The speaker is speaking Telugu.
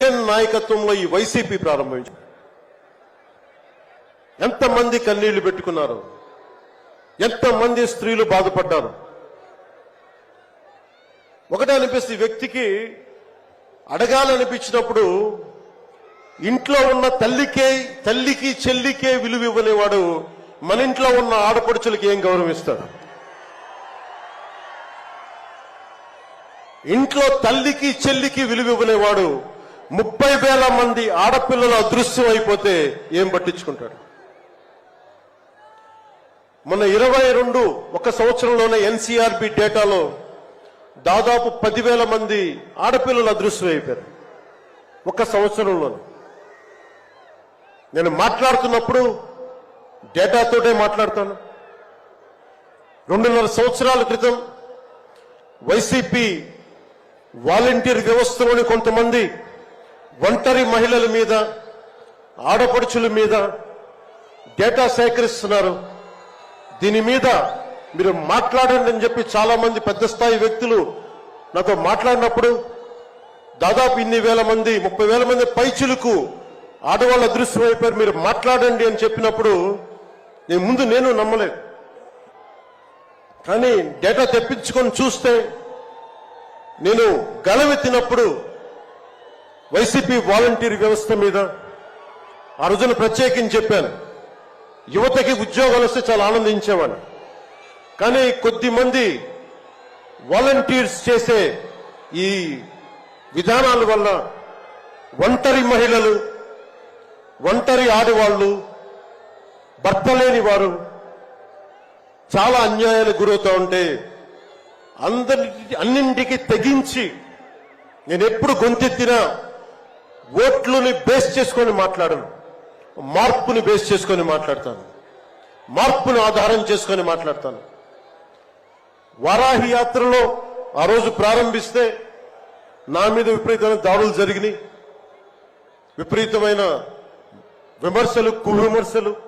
జగన్ నాయకత్వంలో ఈ వైసీపీ ప్రారంభించారు. ఎంతమంది కన్నీళ్ళు పెట్టుకున్నారు? ఎంతమంది స్త్రీలు బాధపడ్డారు? ఒకటే అనిపిస్తే వ్యక్తికి అడగాలనిపించినప్పుడు ఇంట్లో ఉన్న తల్లికే తల్లికి చెల్లికే విలువ ఇవ్వలేవాడు మన ఇంట్లో ఉన్న ఆడపడుచులకి ఏం గౌరవిస్తాడు ఇంట్లో తల్లికి చెల్లికి విలువ ఇవ్వలేవాడు ముప్పై వేల మంది ఆడపిల్లలు అదృశ్యం అయిపోతే ఏం పట్టించుకుంటాడు? మొన్న ఇరవై రెండు ఒక సంవత్సరంలోనే ఎన్సీఆర్బి డేటాలో దాదాపు పదివేల మంది ఆడపిల్లలు అదృశ్యం అయిపోయారు. ఒక సంవత్సరంలోనే. నేను మాట్లాడుతున్నప్పుడు డేటాతోటే మాట్లాడతాను. రెండున్నర సంవత్సరాల క్రితం వైసీపీ వాలంటీర్ వ్యవస్థలోని కొంతమంది ఒంటరి మహిళల మీద ఆడపడుచుల మీద డేటా సేకరిస్తున్నారు. దీని మీద మీరు మాట్లాడండి అని చెప్పి చాలామంది పెద్ద స్థాయి వ్యక్తులు నాతో మాట్లాడినప్పుడు దాదాపు ఇన్ని వేల మంది ముప్పై వేల మంది పైచులకు ఆడవాళ్ళు అదృశ్యం అయిపోయారు. మీరు మాట్లాడండి అని చెప్పినప్పుడు నేను ముందు నేను నమ్మలేదు. కానీ డేటా తెప్పించుకొని చూస్తే నేను గలవెత్తినప్పుడు వైసీపీ వాలంటీర్ వ్యవస్థ మీద ఆ రోజున ప్రత్యేకించి చెప్పాను. యువతకి ఉద్యోగాలు వస్తే చాలా ఆనందించేవాడు కానీ కొద్ది మంది వాలంటీర్స్ చేసే ఈ విధానాల వల్ల ఒంటరి మహిళలు ఒంటరి ఆడవాళ్ళు భర్త లేని వారు చాలా అన్యాయాలకు గురవుతూ ఉంటే అందరి అన్నింటికి తెగించి నేను ఎప్పుడు గొంతెత్తినా ఓట్లుని బేస్ చేసుకొని మాట్లాడను. మార్పుని బేస్ చేసుకొని మాట్లాడతాను. మార్పుని ఆధారం చేసుకొని మాట్లాడతాను. వారాహి యాత్రలో ఆ రోజు ప్రారంభిస్తే నా మీద విపరీతమైన దాడులు జరిగినాయి. విపరీతమైన విమర్శలు కువిమర్శలు